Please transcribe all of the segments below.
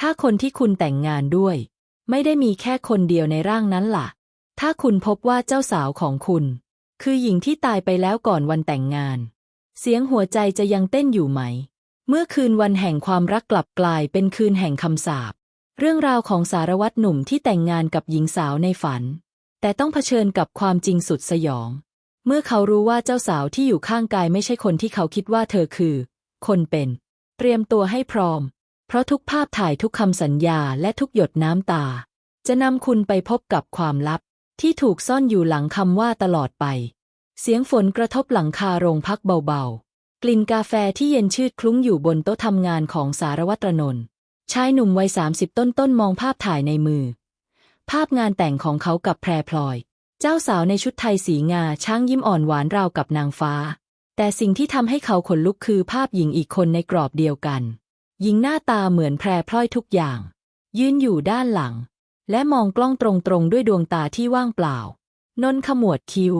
ถ้าคนที่คุณแต่งงานด้วย ไม่ได้มีแค่คนเดียวในร่างนั้นล่ะ ถ้าคุณพบว่าเจ้าสาวของคุณ คือหญิงที่ตายไปแล้วก่อนวันแต่งงาน เสียงหัวใจจะยังเต้นอยู่ไหม เมื่อคืนวันแห่งความรักกลับกลายเป็นคืนแห่งคำสาปเรื่องราวของสารวัตรหนุ่มที่แต่งงานกับหญิงสาวในฝัน แต่ต้องเผชิญกับความจริงสุดสยอง เมื่อเขารู้ว่าเจ้าสาวที่อยู่ข้างกายไม่ใช่คนที่เขาคิดว่าเธอคือ คนเป็น เตรียมตัวให้พร้อม เพราะทุกภาพถ่ายทุกคำสัญญาและทุกหยดน้ำตา จะนำคุณไปพบกับความลับ ที่ถูกซ่อนอยู่หลังคำว่าตลอดไป เสียงฝนกระทบหลังคาโรงพักเบาๆ กลิ่นกาแฟที่เย็นชืดคลุ้งอยู่บนโต๊ะทำงานของสารวัตรนนท์ชายหนุ่มวัยสามสิบต้นๆมองภาพถ่ายในมือ ภาพงานแต่งของเขากับแพรพลอย เจ้าสาวในชุดไทยสีงาช้างยิ้มอ่อนหวานราวกับนางฟ้า แต่สิ่งที่ทำให้เขาขนลุกคือภาพหญิงอีกคนในกรอบเดียวกัน หญิงหน้าตาเหมือนแพรพลอยทุกอย่าง ยืนอยู่ด้านหลัง และมองกล้องตรงๆด้วยดวงตาที่ว่างเปล่า นนขมวดคิ้ว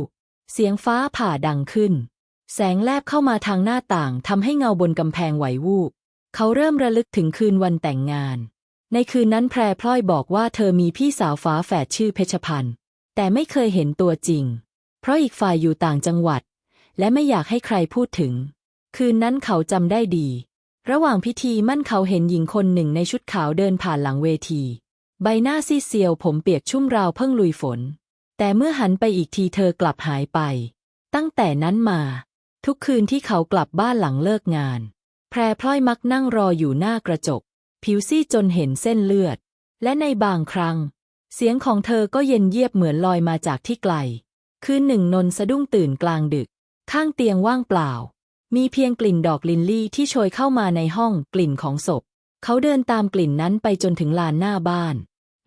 เสียงฟ้าผ่าดังขึ้น แสงแลบเข้ามาทางหน้าต่างทำให้เงาบนกำแพงไหววูบเขาเริ่มระลึกถึงคืนวันแต่งงาน ในคืนนั้นแพรพลอยบอกว่าเธอมีพี่สาวฟ้าแฝดชื่อเพชรพันธ์แต่ไม่เคยเห็นตัวจริง เพราะอีกฝ่ายอยู่ต่างจังหวัด และไม่อยากให้ใครพูดถึง คืนนั้นเขาจำได้ดี ระหว่างพิธีมั่นเขาเห็นหญิงคนหนึ่งในชุดขาวเดินผ่านหลังเวที ใบหน้าซีเซียวผมเปียกชุ่มราวเพิ่งลุยฝน แต่เมื่อหันไปอีกทีเธอกลับหายไป ตั้งแต่นั้นมา ทุกคืนที่เขากลับบ้านหลังเลิกงาน แพรพลอยมักนั่งรออยู่หน้ากระจก ผิวซีดจนเห็นเส้นเลือด และในบางครั้ง เสียงของเธอก็เย็นเยียบเหมือนลอยมาจากที่ไกล คืนหนึ่งนนสะดุ้งตื่นกลางดึก ข้างเตียงว่างเปล่า มีเพียงกลิ่นดอกลินลี่ที่โชยเข้ามาในห้องกลิ่นของศพ เขาเดินตามกลิ่นนั้นไปจนถึงลานหน้าบ้าน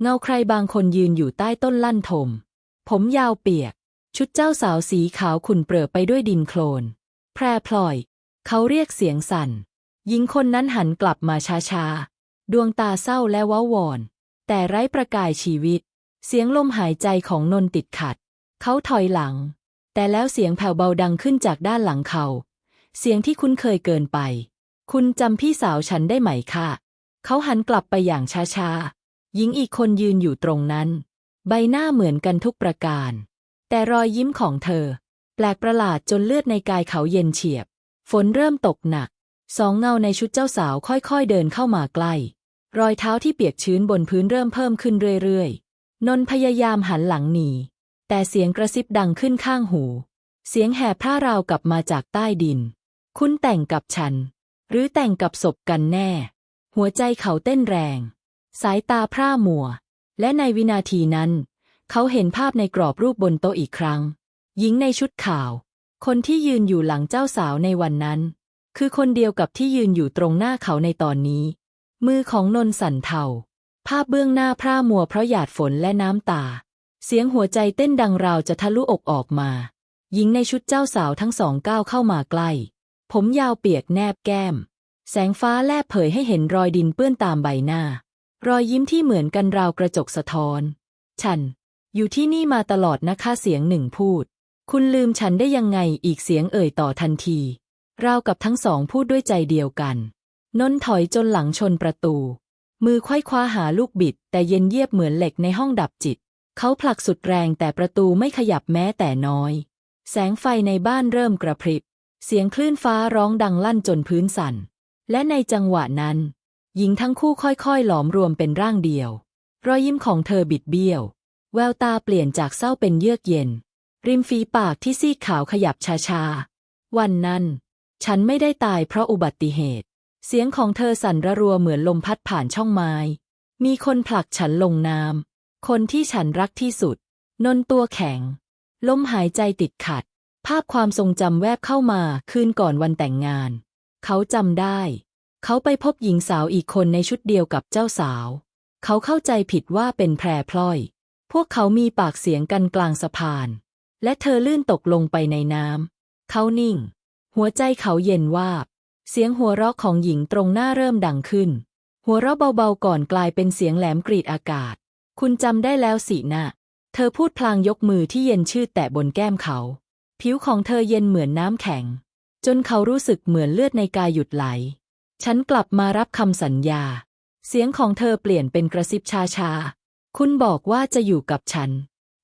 เงาใครบางคนยืนอยู่ใต้ต้นลั่นทม ผมยาวเปียก ชุดเจ้าสาวสีขาวขุ่นเปรอะไปด้วยดินโคลน แพร่พลอย เขาเรียกเสียงสั่น หญิงคนนั้นหันกลับมาช้าๆ ดวงตาเศร้าและว้าวอนแต่ไร้ประกายชีวิต เสียงลมหายใจของนนติดขัด เขาถอยหลัง แต่แล้วเสียงแผ่วเบาดังขึ้นจากด้านหลังเขา เสียงที่คุ้นเคยเกินไป คุณจำพี่สาวฉันได้ไหมคะเขาหันกลับไปอย่างช้าๆ หญิงอีกคนยืนอยู่ตรงนั้น ใบหน้าเหมือนกันทุกประการ แต่รอยยิ้มของเธอ แปลกประหลาดจนเลือดในกายเขาเย็นเฉียบ ฝนเริ่มตกหนัก สองเงาในชุดเจ้าสาวค่อยๆเดินเข้ามาใกล้ รอยเท้าที่เปียกชื้นบนพื้นเริ่มเพิ่มขึ้นเรื่อยๆ นนพยายามหันหลังหนี แต่เสียงกระซิบดังขึ้นข้างหู เสียงแห่พร่าราวกลับมาจากใต้ดิน คุณแต่งกับฉัน หรือแต่งกับศพกันแน่ หัวใจเขาเต้นแรง สายตาพร่ามัว และในวินาทีนั้น เขาเห็นภาพในกรอบรูปบนโต๊ะอีกครั้ง หญิงในชุดขาว คนที่ยืนอยู่หลังเจ้าสาวในวันนั้น คือคนเดียวกับที่ยืนอยู่ตรงหน้าเขาในตอนนี้ มือของนนสันเทาภาพเบื้องหน้าพร่ามัวเพราะหยาดฝนและน้ำตา เสียงหัวใจเต้นดังราวจะทะลุอกออกมา หญิงในชุดเจ้าสาวทั้งสองก้าวเข้ามาใกล้ ผมยาวเปียกแนบแก้ม แสงฟ้าแลบเผยให้เห็นรอยดินเปื้อนตามใบหน้า รอยยิ้มที่เหมือนกันราวกระจกสะท้อน ฉัน อยู่ที่นี่มาตลอดนะคะเสียงหนึ่งพูด คุณลืมฉันได้ยังไงอีกเสียงเอ่ยต่อทันทีราวกับทั้งสองพูดด้วยใจเดียวกัน นนถอยจนหลังชนประตู มือควยคว้าหาลูกบิด แต่เย็นเยียบเหมือนเหล็กในห้องดับจิต เขาผลักสุดแรงแต่ประตูไม่ขยับแม้แต่น้อย แสงไฟในบ้านเริ่มกระพริบ เสียงคลื่นฟ้าร้องดังลั่นจนพื้นสั่น และในจังหวะนั้น หญิงทั้งคู่ค่อยๆ หลอมรวมเป็นร่างเดียว รอยยิ้มของเธอบิดเบี้ยว แววตาเปลี่ยนจากเศร้าเป็นเยือกเย็น ริมฝีปากที่ซีดขาวขยับช้าๆ วันนั้น ฉันไม่ได้ตายเพราะอุบัติเหตุ เสียงของเธอสั่นระรัวเหมือนลมพัดผ่านช่องไม้ มีคนผลักฉันลงน้ำคนที่ฉันรักที่สุด นนตัวแข็ง ลมหายใจติดขัด ภาพความทรงจำแวบเข้ามาคืนก่อนวันแต่งงาน เขาจำได้ เขาไปพบหญิงสาวอีกคนในชุดเดียวกับเจ้าสาว เขาเข้าใจผิดว่าเป็นแพรพลอย พวกเขามีปากเสียงกันกลางสะพาน และเธอลื่นตกลงไปในน้ำ เขานิ่ง หัวใจเขาเย็นวาบ เสียงหัวเราะของหญิงตรงหน้าเริ่มดังขึ้น หัวเราะเบาๆก่อนกลายเป็นเสียงแหลมกรีดอากาศ คุณจำได้แล้วสินะ เธอพูดพลางยกมือที่เย็นชืดแตะบนแก้มเขา ผิวของเธอเย็นเหมือนน้ำแข็ง จนเขารู้สึกเหมือนเลือดในกายหยุดไหล ฉันกลับมารับคำสัญญา เสียงของเธอเปลี่ยนเป็นกระซิบชาชาๆคุณบอกว่าจะอยู่กับฉัน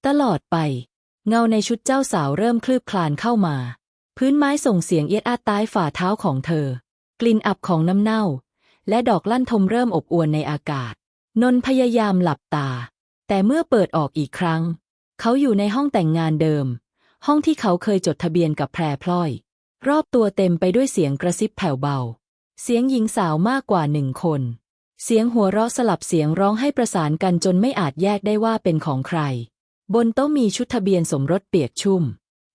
ตลอดไป เงาในชุดเจ้าสาวเริ่มคลืบคลานเข้ามา พื้นไม้ส่งเสียงเอียดอาดใต้ฝ่าเท้าของเธอ กลิ่นอับของน้ำเน่า และดอกลั่นทมเริ่มอบอวนในอากาศ นนพยายามหลับตา แต่เมื่อเปิดออกอีกครั้ง เขาอยู่ในห้องแต่งงานเดิม ห้องที่เขาเคยจดทะเบียนกับแพรพลอย รอบตัวเต็มไปด้วยเสียงกระซิบแผ่วเบา เสียงหญิงสาวมากกว่าหนึ่งคน เสียงหัวเราะสลับเสียงร้องให้ประสานกันจนไม่อาจแยกได้ว่าเป็นของใคร บนโต๊ะมีชุดทะเบียนสมรสเปียกชุ่ม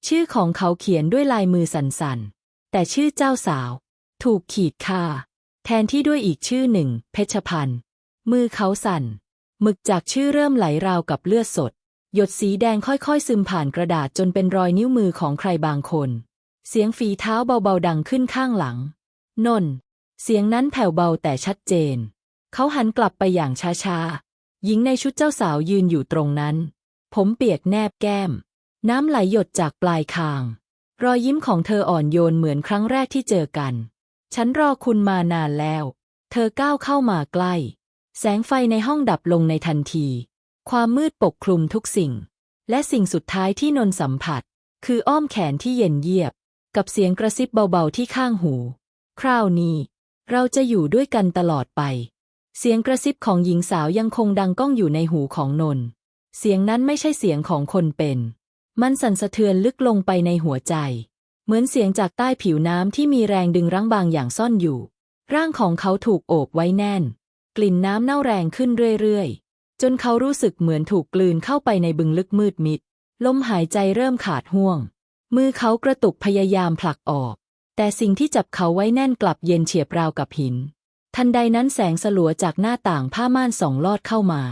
ชื่อของเขาเขียนด้วยลายมือสั่นๆ แต่ชื่อเจ้าสาว ถูกขีดค่า แทนที่ด้วยอีกชื่อหนึ่ง เพชรพันธ์มือเขาสั่นหมึกจากชื่อเริ่มไหลราวกับเลือดสด หยดสีแดงค่อยๆ ซึมผ่านกระดาษจนเป็นรอยนิ้วมือของใครบางคน เสียงฝีเท้าเบาๆดังขึ้นข้างหลัง นน เสียงนั้นแผ่วเบาแต่ชัดเจน เขาหันกลับไปอย่างช้าๆ หญิงในชุดเจ้าสาวยืนอยู่ตรงนั้น ผมเปียกแนบแก้ม น้ำไหลหยดจากปลายคาง รอยยิ้มของเธออ่อนโยนเหมือนครั้งแรกที่เจอกัน ฉันรอคุณมานานแล้ว เธอก้าวเข้ามาใกล้ แสงไฟในห้องดับลงในทันที ความมืดปกคลุมทุกสิ่ง และสิ่งสุดท้ายที่นนสัมผัส คืออ้อมแขนที่เย็นเยียบ กับเสียงกระซิบเบาๆที่ข้างหู คราวนี้ เราจะอยู่ด้วยกันตลอดไป เสียงกระซิบของหญิงสาวยังคงดังก้องอยู่ในหูของนน เสียงนั้นไม่ใช่เสียงของคนเป็น มันสั่นสะเทือนลึกลงไปในหัวใจ เหมือนเสียงจากใต้ผิวน้ำที่มีแรงดึงรั้งบางอย่างซ่อนอยู่ ร่างของเขาถูกโอบไว้แน่น กลิ่นน้ำเน่าแรงขึ้นเรื่อยๆ จนเขารู้สึกเหมือนถูกกลืนเข้าไปในบึงลึกมืดมิด ลมหายใจเริ่มขาดห่วง มือเขากระตุกพยายามผลักออก แต่สิ่งที่จับเขาไว้แน่นกลับเย็นเฉียบราวกับหิน ทันใดนั้นแสงสลัวจากหน้าต่างผ้าม่านส่องลอดเข้ามา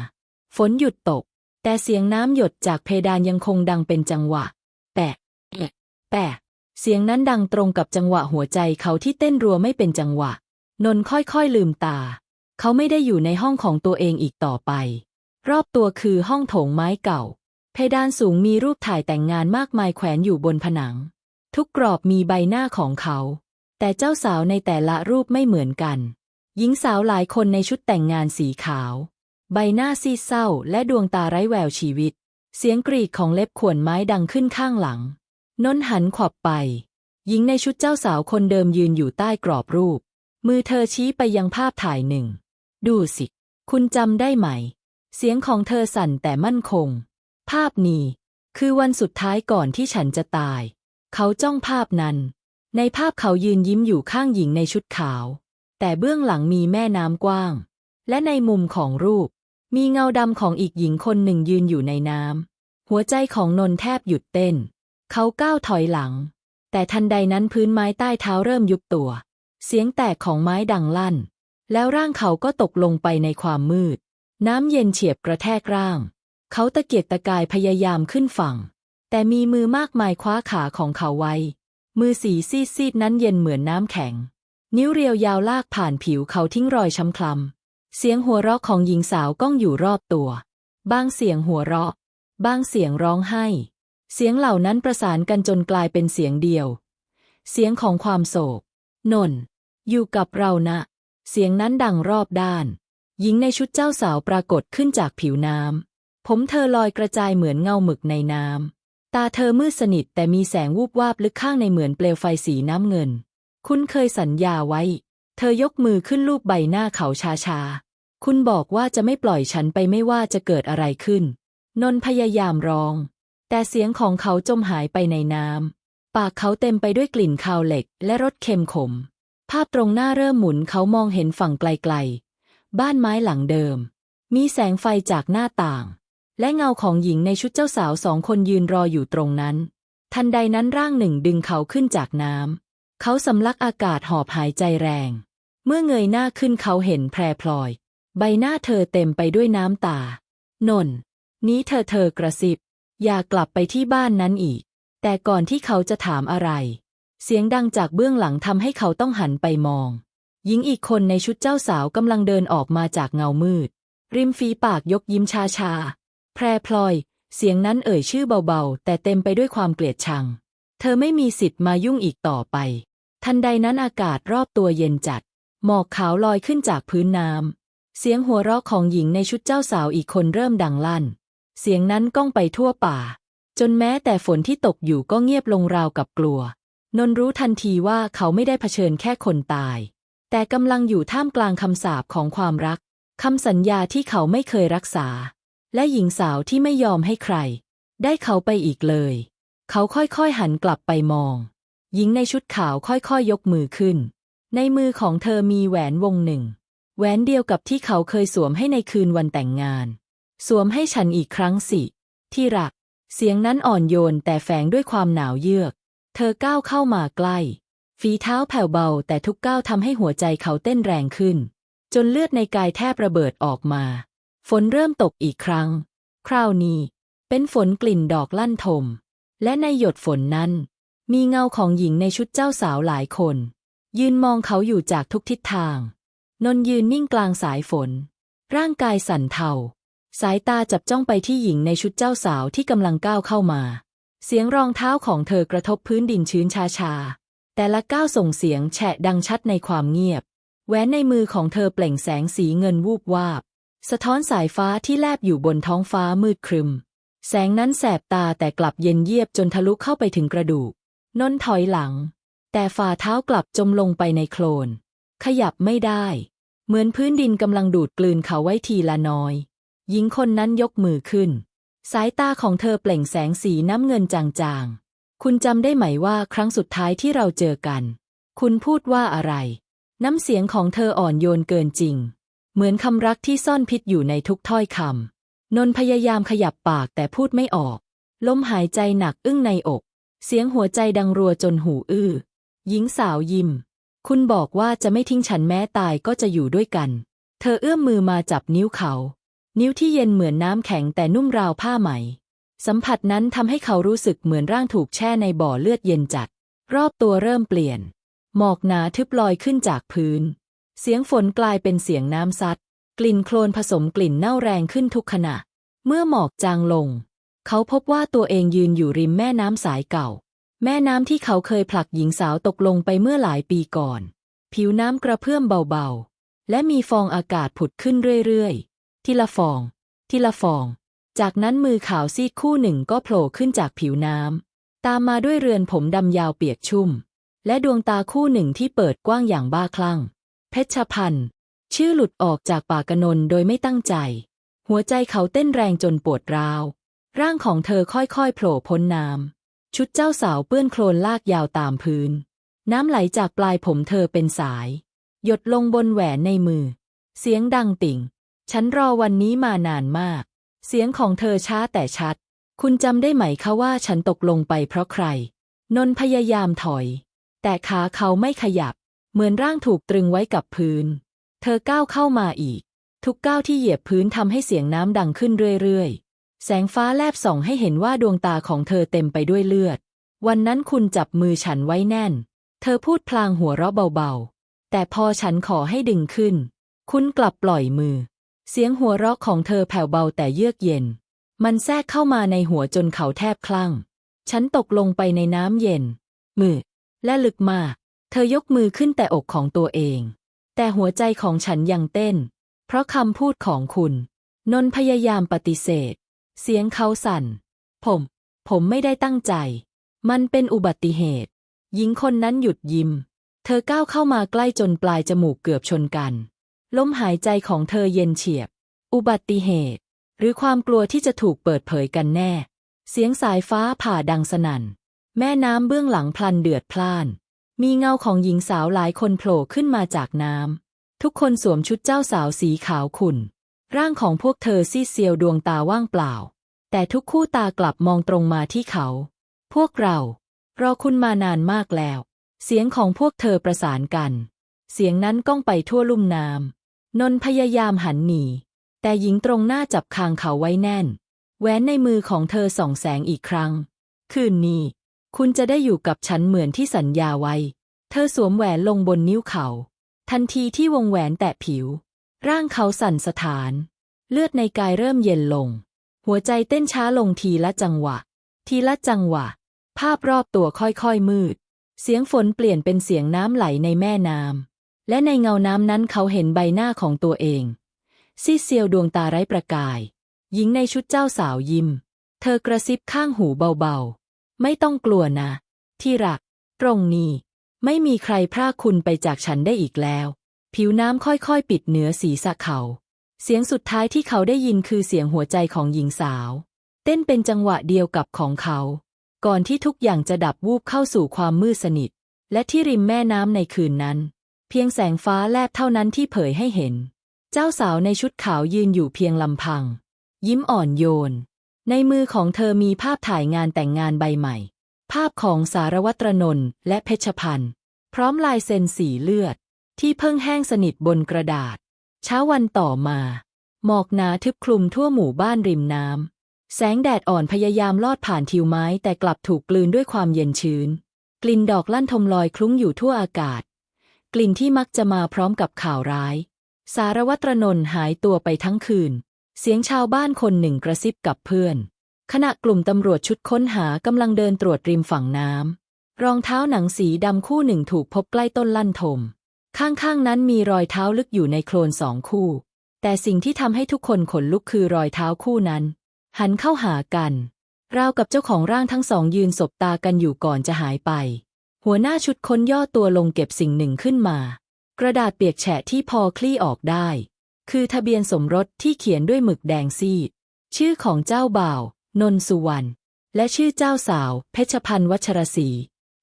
ฝนหยุดตก แต่เสียงน้ำหยดจากเพดานยังคงดังเป็นจังหวะ แปะ แปะแปะเสียงนั้นดังตรงกับจังหวะหัวใจเขาที่เต้นรัวไม่เป็นจังหวะ นนท์ค่อยๆลืมตา เขาไม่ได้อยู่ในห้องของตัวเองอีกต่อไป รอบตัวคือห้องโถงไม้เก่า เพดานสูงมีรูปถ่ายแต่งงานมากมายแขวนอยู่บนผนัง ทุกกรอบมีใบหน้าของเขา แต่เจ้าสาวในแต่ละรูปไม่เหมือนกัน หญิงสาวหลายคนในชุดแต่งงานสีขาว ใบหน้าซีดเศร้า และดวงตาไร้แววชีวิต เสียงกรีดของเล็บขวนไม้ดังขึ้นข้างหลังนนท์หันขวับไปหญิงในชุดเจ้าสาวคนเดิมยืนอยู่ใต้กรอบรูป มือเธอชี้ไปยังภาพถ่ายหนึ่ง ดูสิ คุณจำได้ไหม เสียงของเธอสั่นแต่มั่นคง ภาพนี้ คือวันสุดท้ายก่อนที่ฉันจะตาย เขาจ้องภาพนั้น ในภาพเขายืนยิ้มอยู่ข้างหญิงในชุดขาว แต่เบื้องหลังมีแม่น้ำกว้าง และในมุมของรูป มีเงาดำของอีกหญิงคนหนึ่งยืนอยู่ในน้ำ หัวใจของนนแทบหยุดเต้น เขาก้าวถอยหลัง แต่ทันใดนั้นพื้นไม้ใต้เท้าเริ่มยุบตัว เสียงแตกของไม้ดังลั่น แล้วร่างเขาก็ตกลงไปในความมืด น้ำเย็นเฉียบกระแทกร่าง เขาตะเกียกตะกายพยายามขึ้นฝั่ง แต่มีมือมากมายคว้าขาของเขาไว้ มือสีซีดซีดๆนั้นเย็นเหมือนน้ำแข็ง นิ้วเรียวยาวลากผ่านผิวเขาทิ้งรอยช้ำคล้ำเสียงหัวเราะของหญิงสาวก้องอยู่รอบตัว บางเสียงหัวเราะ บางเสียงร้องไห้ เสียงเหล่านั้นประสานกันจนกลายเป็นเสียงเดียว เสียงของความโศก นนท์อยู่กับเรานะ เสียงนั้นดังรอบด้าน หญิงในชุดเจ้าสาวปรากฏขึ้นจากผิวน้ำ ผมเธอลอยกระจายเหมือนเงาหมึกในน้ำ ตาเธอมืดสนิทแต่มีแสงวูบวาบลึกข้างในเหมือนเปลวไฟสีน้ำเงิน คุณเคยสัญญาไว้ เธอยกมือขึ้นลูบใบหน้าเขาชาๆคุณบอกว่าจะไม่ปล่อยฉันไปไม่ว่าจะเกิดอะไรขึ้น นนท์พยายามร้อง แต่เสียงของเขาจมหายไปในน้ำ ปากเขาเต็มไปด้วยกลิ่นคาวเหล็กและรสเค็มขม ภาพตรงหน้าเริ่มหมุนเขามองเห็นฝั่งไกลๆ บ้านไม้หลังเดิม มีแสงไฟจากหน้าต่าง และเงาของหญิงในชุดเจ้าสาวสองคนยืนรออยู่ตรงนั้น ทันใดนั้นร่างหนึ่งดึงเขาขึ้นจากน้ำ เขาสำลักอากาศหอบหายใจแรง เมื่อเงยหน้าขึ้นเขาเห็นแพรพลอย ใบหน้าเธอเต็มไปด้วยน้ำตา นนท์นี้เธอเธอกระซิบ อย่ากลับไปที่บ้านนั้นอีก แต่ก่อนที่เขาจะถามอะไร เสียงดังจากเบื้องหลังทำให้เขาต้องหันไปมอง หญิงอีกคนในชุดเจ้าสาวกำลังเดินออกมาจากเงามืด ริมฝีปากยกยิ้มชาชาๆแพรพลอย เสียงนั้นเอ่ยชื่อเบาๆ แต่เต็มไปด้วยความเกลียดชัง เธอไม่มีสิทธิ์มายุ่งอีกต่อไป ทันใดนั้นอากาศรอบตัวเย็นจัด หมอกขาวลอยขึ้นจากพื้นน้ำ เสียงหัวเราะของหญิงในชุดเจ้าสาวอีกคนเริ่มดังลั่น เสียงนั้นก้องไปทั่วป่า จนแม้แต่ฝนที่ตกอยู่ก็เงียบลงราวกับกลัว นนรู้ทันทีว่าเขาไม่ได้เผชิญแค่คนตาย แต่กำลังอยู่ท่ามกลางคำสาปของความรัก คำสัญญาที่เขาไม่เคยรักษา และหญิงสาวที่ไม่ยอมให้ใคร ได้เขาไปอีกเลย เขาค่อยๆหันกลับไปมอง หญิงในชุดขาวค่อยๆยยกมือขึ้น ในมือของเธอมีแหวนวงหนึ่ง แหวนเดียวกับที่เขาเคยสวมให้ในคืนวันแต่งงาน สวมให้ฉันอีกครั้งสิ ที่รัก เสียงนั้นอ่อนโยนแต่แฝงด้วยความหนาวเยือก เธอก้าวเข้ามาใกล้ ฝีเท้าแผ่วเบาแต่ทุกก้าวทำให้หัวใจเขาเต้นแรงขึ้น จนเลือดในกายแทบระเบิดออกมา ฝนเริ่มตกอีกครั้ง คราวนี้ เป็นฝนกลิ่นดอกลั่นทม และในหยดฝนนั้น มีเงาของหญิงในชุดเจ้าสาวหลายคน ยืนมองเขาอยู่จากทุกทิศทาง นนยืนนิ่งกลางสายฝน ร่างกายสั่นเทาสายตาจับจ้องไปที่หญิงในชุดเจ้าสาวที่กำลังก้าวเข้ามา เสียงรองเท้าของเธอกระทบพื้นดินชื้นชาชา แต่ละก้าวส่งเสียงแฉะดังชัดในความเงียบ แหวนในมือของเธอเปล่งแสงสีเงินวูบวาบ สะท้อนสายฟ้าที่แลบอยู่บนท้องฟ้ามืดครึม แสงนั้นแสบตาแต่กลับเย็นเยียบจนทะลุเข้าไปถึงกระดูก นนถอยหลัง แต่ฝ่าเท้ากลับจมลงไปในโคลน ขยับไม่ได้ เหมือนพื้นดินกำลังดูดกลืนเขาไว้ทีละน้อย หญิงคนนั้นยกมือขึ้น สายตาของเธอเปล่งแสงสีน้ำเงินจางๆ คุณจำได้ไหมว่าครั้งสุดท้ายที่เราเจอกัน คุณพูดว่าอะไร น้ำเสียงของเธออ่อนโยนเกินจริง เหมือนคำรักที่ซ่อนพิษอยู่ในทุกถ้อยคำนนพยายามขยับปากแต่พูดไม่ออก ลมหายใจหนักอึ้งในอก เสียงหัวใจดังรัวจนหูอื้อ หญิงสาวยิ้ม คุณบอกว่าจะไม่ทิ้งฉันแม้ตายก็จะอยู่ด้วยกัน เธอเอื้อมมือมาจับนิ้วเขา นิ้วที่เย็นเหมือนน้ำแข็งแต่นุ่มราวผ้าไหม สัมผัสนั้นทำให้เขารู้สึกเหมือนร่างถูกแช่ในบ่อเลือดเย็นจัด รอบตัวเริ่มเปลี่ยน หมอกหนาทึบลอยขึ้นจากพื้น เสียงฝนกลายเป็นเสียงน้ำซัด กลิ่นโคลนผสมกลิ่นเน่าแรงขึ้นทุกขณะ เมื่อหมอกจางลง เขาพบว่าตัวเองยืนอยู่ริมแม่น้ำสายเก่า แม่น้ำที่เขาเคยผลักหญิงสาวตกลงไปเมื่อหลายปีก่อน ผิวน้ำกระเพื่อมเบาๆ และมีฟองอากาศผุดขึ้นเรื่อยๆ ทีละฟอง ทีละฟอง จากนั้นมือขาวซีดคู่หนึ่งก็โผล่ขึ้นจากผิวน้ำ ตามมาด้วยเรือนผมดำยาวเปียกชุ่ม และดวงตาคู่หนึ่งที่เปิดกว้างอย่างบ้าคลั่ง เพชรพันธ์ชื่อหลุดออกจากปากกนนโดยไม่ตั้งใจ หัวใจเขาเต้นแรงจนปวดร้าว ร่างของเธอค่อยๆโผล่พ้นน้ำ ชุดเจ้าสาวเปื้อนโคลนลากยาวตามพื้น น้ำไหลจากปลายผมเธอเป็นสาย หยดลงบนแหวนในมือ เสียงดังติ่ง ฉันรอวันนี้มานานมาก เสียงของเธอช้าแต่ชัด คุณจำได้ไหมคะว่าฉันตกลงไปเพราะใคร นนพยายามถอย แต่ขาเขาไม่ขยับ เหมือนร่างถูกตรึงไว้กับพื้น เธอก้าวเข้ามาอีก ทุกก้าวที่เหยียบพื้นทำให้เสียงน้ำดังขึ้นเรื่อยๆ แสงฟ้าแลบส่องให้เห็นว่าดวงตาของเธอเต็มไปด้วยเลือด วันนั้นคุณจับมือฉันไว้แน่น เธอพูดพลางหัวเราะเบาๆ แต่พอฉันขอให้ดึงขึ้น คุณกลับปล่อยมือ เสียงหัวเราะของเธอแผ่วเบาแต่เยือกเย็น มันแทรกเข้ามาในหัวจนเขาแทบคลั่ง ฉันตกลงไปในน้ำเย็น มือและลึกมาก เธอยกมือขึ้นแต่อกของตัวเอง แต่หัวใจของฉันยังเต้น เพราะคำพูดของคุณ นนพยายามปฏิเสธ เสียงเขาสั่น ผม ผมไม่ได้ตั้งใจ มันเป็นอุบัติเหตุ หญิงคนนั้นหยุดยิ้ม เธอก้าวเข้ามาใกล้จนปลายจมูกเกือบชนกัน ลมหายใจของเธอเย็นเฉียบ อุบัติเหตุ หรือความกลัวที่จะถูกเปิดเผยกันแน่ เสียงสายฟ้าผ่าดังสนั่น แม่น้ำเบื้องหลังพลันเดือดพล่าน มีเงาของหญิงสาวหลายคนโผล่ขึ้นมาจากน้ำ ทุกคนสวมชุดเจ้าสาวสีขาวขุ่น ร่างของพวกเธอซีเซียวดวงตาว่างเปล่า แต่ทุกคู่ตากลับมองตรงมาที่เขา พวกเรา รอคุณมานานมากแล้ว เสียงของพวกเธอประสานกัน เสียงนั้นก้องไปทั่วลุ่มน้ำ นนพยายามหันหนี แต่หญิงตรงหน้าจับคางเขาไว้แน่น แหวนในมือของเธอส่องแสงอีกครั้ง คืนนี้ คุณจะได้อยู่กับฉันเหมือนที่สัญญาไว้ เธอสวมแหวนลงบนนิ้วเขา ทันทีที่วงแหวนแตะผิว ร่างเขาสั่นสะท้าน เลือดในกายเริ่มเย็นลง หัวใจเต้นช้าลงทีละจังหวะ ทีละจังหวะ ภาพรอบตัวค่อยๆมืด เสียงฝนเปลี่ยนเป็นเสียงน้ำไหลในแม่น้ำ และในเงาน้ำนั้นเขาเห็นใบหน้าของตัวเอง ซีเซียวดวงตาไร้ประกาย หญิงในชุดเจ้าสาวยิ้ม เธอกระซิบข้างหูเบาๆ ไม่ต้องกลัวนะ ที่รัก ตรงนี้ ไม่มีใครพรากคุณไปจากฉันได้อีกแล้ว ผิวน้ำค่อยๆ ปิดเหนือศีรษะเขา เสียงสุดท้ายที่เขาได้ยินคือเสียงหัวใจของหญิงสาว เต้นเป็นจังหวะเดียวกับของเขา ก่อนที่ทุกอย่างจะดับวูบเข้าสู่ความมืดสนิท และที่ริมแม่น้ำในคืนนั้น เพียงแสงฟ้าแลบเท่านั้นที่เผยให้เห็น เจ้าสาวในชุดขาวยืนอยู่เพียงลำพัง ยิ้มอ่อนโยน ในมือของเธอมีภาพถ่ายงานแต่งงานใบใหม่ ภาพของสารวัตรนนท์และเพชรพันธ์พร้อมลายเซ็นสีเลือด ที่เพิ่งแห้งสนิทบนกระดาษ เช้าวันต่อมา หมอกหนาทึบคลุมทั่วหมู่บ้านริมน้ำแสงแดดอ่อนพยายามลอดผ่านทิวไม้แต่กลับถูกกลืนด้วยความเย็นชื้น กลิ่นดอกลั่นทมลอยคลุ้งอยู่ทั่วอากาศ กลิ่นที่มักจะมาพร้อมกับข่าวร้าย สารวัตรนนท์หายตัวไปทั้งคืน เสียงชาวบ้านคนหนึ่งกระซิบกับเพื่อน ขณะกลุ่มตำรวจชุดค้นหากำลังเดินตรวจริมฝั่งน้ำรองเท้าหนังสีดำคู่หนึ่งถูกพบใกล้ต้นลั่นทม ข้างๆนั้นมีรอยเท้าลึกอยู่ในโคลนสองคู่ แต่สิ่งที่ทำให้ทุกคนขนลุกคือรอยเท้าคู่นั้น หันเข้าหากันราวกับเจ้าของร่างทั้งสองยืนสบตากันอยู่ก่อนจะหายไป หัวหน้าชุดค้นย่อตัวลงเก็บสิ่งหนึ่งขึ้นมา กระดาษเปียกแฉะที่พอคลี่ออกได้ คือทะเบียนสมรสที่เขียนด้วยหมึกแดงซีด ชื่อของเจ้าบ่าว นนสุวรรณและชื่อเจ้าสาว เพชรพันธ์วัชรศรี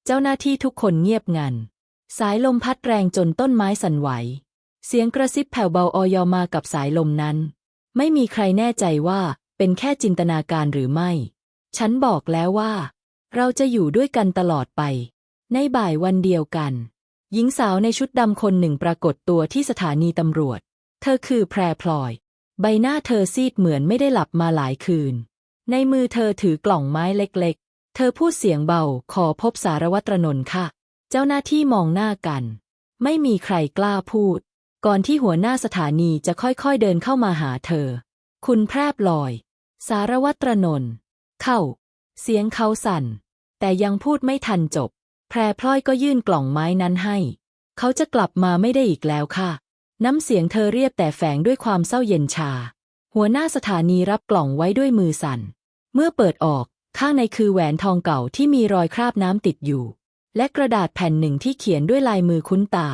เจ้าหน้าที่ทุกคนเงียบงัน สายลมพัดแรงจนต้นไม้สั่นไหว เสียงกระซิบแผ่วเบาออยอมากับสายลมนั้น ไม่มีใครแน่ใจว่าเป็นแค่จินตนาการหรือไม่ ฉันบอกแล้วว่า เราจะอยู่ด้วยกันตลอดไป ในบ่ายวันเดียวกัน หญิงสาวในชุดดำคนหนึ่งปรากฏตัวที่สถานีตำรวจ เธอคือแพรพลอย ใบหน้าเธอซีดเหมือนไม่ได้หลับมาหลายคืน ในมือเธอถือกล่องไม้เล็กๆ เธอพูดเสียงเบาขอพบสารวัตรนนท์ค่ะ เจ้าหน้าที่มองหน้ากัน ไม่มีใครกล้าพูด ก่อนที่หัวหน้าสถานีจะค่อยๆเดินเข้ามาหาเธอ คุณแพรพลอย สารวัตรนนท์เข้า เสียงเขาสั่น แต่ยังพูดไม่ทันจบ แพรพลอยก็ยื่นกล่องไม้นั้นให้ เขาจะกลับมาไม่ได้อีกแล้วค่ะ น้ำเสียงเธอเรียบแต่แฝงด้วยความเศร้าเย็นชา หัวหน้าสถานีรับกล่องไว้ด้วยมือสั่น เมื่อเปิดออกข้างในคือแหวนทองเก่าที่มีรอยคราบน้ำติดอยู่ และกระดาษแผ่นหนึ่งที่เขียนด้วยลายมือคุ้นตา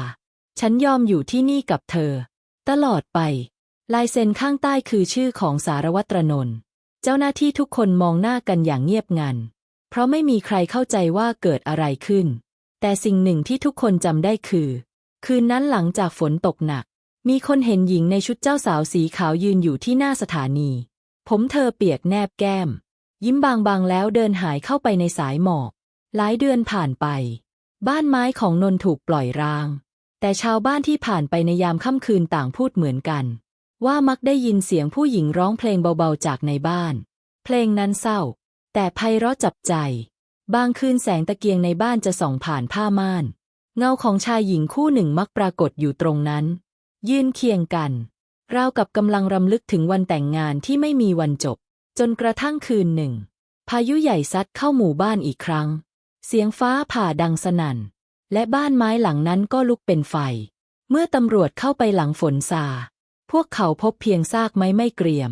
ฉันยอมอยู่ที่นี่กับเธอ ตลอดไป ลายเซ็นข้างใต้คือชื่อของสารวัตรนนท์เจ้าหน้าที่ทุกคนมองหน้ากันอย่างเงียบงัน เพราะไม่มีใครเข้าใจว่าเกิดอะไรขึ้น แต่สิ่งหนึ่งที่ทุกคนจำได้คือ คืนนั้นหลังจากฝนตกหนัก มีคนเห็นหญิงในชุดเจ้าสาวสีขาวยืนอยู่ที่หน้าสถานี ผมเธอเปียกแนบแก้ม ยิ้มบางๆแล้วเดินหายเข้าไปในสายหมอก หลายเดือนผ่านไป บ้านไม้ของนนท์ถูกปล่อยร้าง แต่ชาวบ้านที่ผ่านไปในยามค่ำคืนต่างพูดเหมือนกัน ว่ามักได้ยินเสียงผู้หญิงร้องเพลงเบาๆจากในบ้าน เพลงนั้นเศร้า แต่ไพเราะจับใจ บางคืนแสงตะเกียงในบ้านจะส่องผ่านผ้าม่าน เงาของชายหญิงคู่หนึ่งมักปรากฏอยู่ตรงนั้น ยืนเคียงกัน ราวกับกำลังรำลึกถึงวันแต่งงานที่ไม่มีวันจบ จนกระทั่งคืนหนึ่ง พายุใหญ่ซัดเข้าหมู่บ้านอีกครั้ง เสียงฟ้าผ่าดังสนั่น และบ้านไม้หลังนั้นก็ลุกเป็นไฟ เมื่อตำรวจเข้าไปหลังฝนซาพวกเขาพบเพียงซากไม้ไม่เกรียม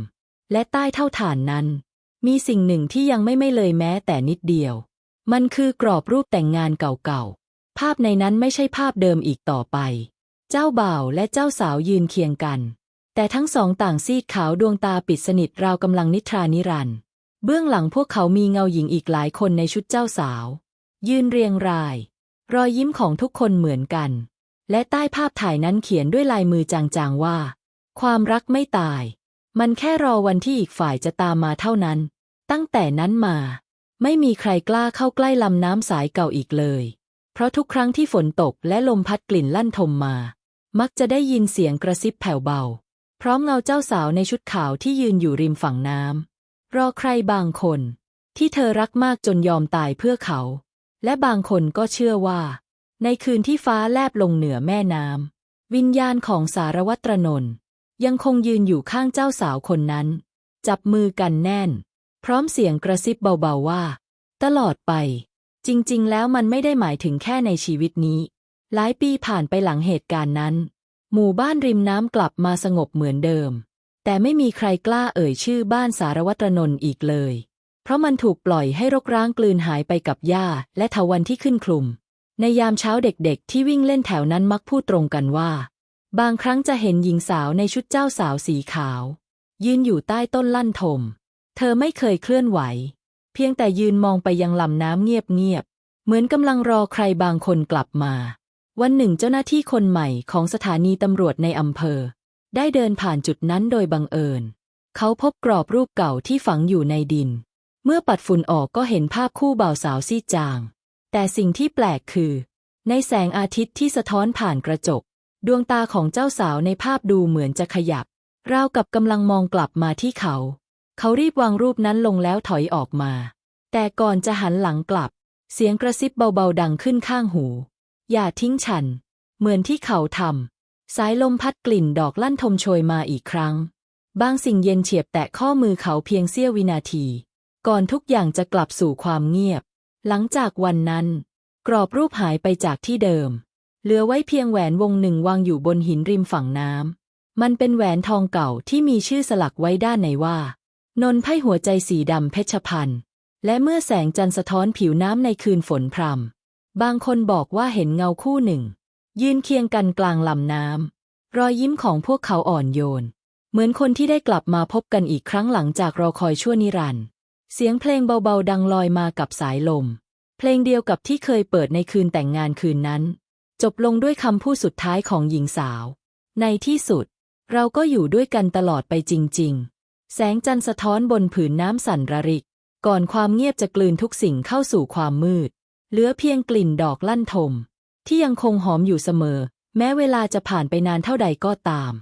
และใต้เท่าฐานนั้น มีสิ่งหนึ่งที่ยังไม่ไม่เลยแม้แต่นิดเดียว มันคือกรอบรูปแต่งงานเก่าๆ ภาพในนั้นไม่ใช่ภาพเดิมอีกต่อไป เจ้าบ่าวและเจ้าสาวยืนเคียงกัน แต่ทั้งสองต่างซีดขาวดวงตาปิดสนิทราวกำลังนิทรานิรันด์เบื้องหลังพวกเขามีเงาหญิงอีกหลายคนในชุดเจ้าสาว ยืนเรียงราย รอยยิ้มของทุกคนเหมือนกัน และใต้ภาพถ่ายนั้นเขียนด้วยลายมือจางๆว่า ความรักไม่ตาย มันแค่รอวันที่อีกฝ่ายจะตามมาเท่านั้น ตั้งแต่นั้นมา ไม่มีใครกล้าเข้าใกล้ลำน้ำสายเก่าอีกเลย เพราะทุกครั้งที่ฝนตกและลมพัดกลิ่นลั่นทมมา มักจะได้ยินเสียงกระซิบแผ่วเบา พร้อมเงาเจ้าสาวในชุดขาวที่ยืนอยู่ริมฝั่งน้ำรอใครบางคน ที่เธอรักมากจนยอมตายเพื่อเขา และบางคนก็เชื่อว่า ในคืนที่ฟ้าแลบลงเหนือแม่น้ำวิญญาณของสารวัตรนนท์ ยังคงยืนอยู่ข้างเจ้าสาวคนนั้น จับมือกันแน่น พร้อมเสียงกระซิบเบาๆว่า ตลอดไป จริง ๆ แล้วมันไม่ได้หมายถึงแค่ในชีวิตนี้ หลายปีผ่านไปหลังเหตุการณ์นั้น หมู่บ้านริมน้ำกลับมาสงบเหมือนเดิม แต่ไม่มีใครกล้าเอ่ยชื่อบ้านสารวัตรนนท์อีกเลย เพราะมันถูกปล่อยให้รกร้างกลืนหายไปกับหญ้าและเถาวันที่ขึ้นคลุม ในยามเช้าเด็กๆ ที่วิ่งเล่นแถวนั้นมักพูดตรงกันว่า บางครั้งจะเห็นหญิงสาวในชุดเจ้าสาวสีขาว ยืนอยู่ใต้ต้นลั่นทม เธอไม่เคยเคลื่อนไหว เพียงแต่ยืนมองไปยังลำน้ำเงียบๆ เหมือนกำลังรอใครบางคนกลับมา วันหนึ่งเจ้าหน้าที่คนใหม่ของสถานีตำรวจในอำเภอ ได้เดินผ่านจุดนั้นโดยบังเอิญ เขาพบกรอบรูปเก่าที่ฝังอยู่ในดิน เมื่อปัดฝุ่นออกก็เห็นภาพคู่บ่าวสาวซีจาง แต่สิ่งที่แปลกคือ ในแสงอาทิตย์ที่สะท้อนผ่านกระจก ดวงตาของเจ้าสาวในภาพดูเหมือนจะขยับ ราวกับกำลังมองกลับมาที่เขา เขารีบวางรูปนั้นลงแล้วถอยออกมา แต่ก่อนจะหันหลังกลับ เสียงกระซิบเบาๆดังขึ้นข้างหู อย่าทิ้งฉัน เหมือนที่เขาทำสายลมพัดกลิ่นดอกลั่นทมโชยมาอีกครั้ง บางสิ่งเย็นเฉียบแตะข้อมือเขาเพียงเสี้ยววินาที ก่อนทุกอย่างจะกลับสู่ความเงียบ หลังจากวันนั้น กรอบรูปหายไปจากที่เดิม เหลือไว้เพียงแหวนวงหนึ่งวางอยู่บนหินริมฝั่งน้ำ มันเป็นแหวนทองเก่าที่มีชื่อสลักไว้ด้านในว่า นนไพ่หัวใจสีดำเพชรพันธ์และเมื่อแสงจันทร์สะท้อนผิวน้ำในคืนฝนพรำบางคนบอกว่าเห็นเงาคู่หนึ่ง ยืนเคียงกันกลางลำน้ำ รอยยิ้มของพวกเขาอ่อนโยน เหมือนคนที่ได้กลับมาพบกันอีกครั้งหลังจากรอคอยชั่วนิรันดร์เสียงเพลงเบาๆดังลอยมากับสายลม เพลงเดียวกับที่เคยเปิดในคืนแต่งงานคืนนั้น จบลงด้วยคำพูดสุดท้ายของหญิงสาว ในที่สุด เราก็อยู่ด้วยกันตลอดไปจริง ๆ แสงจันทร์สะท้อนบนผืนน้ำสั่นระริก ก่อนความเงียบจะกลืนทุกสิ่งเข้าสู่ความมืด เหลือเพียงกลิ่นดอกลั่นทม ที่ยังคงหอมอยู่เสมอ แม้เวลาจะผ่านไปนานเท่าใดก็ตาม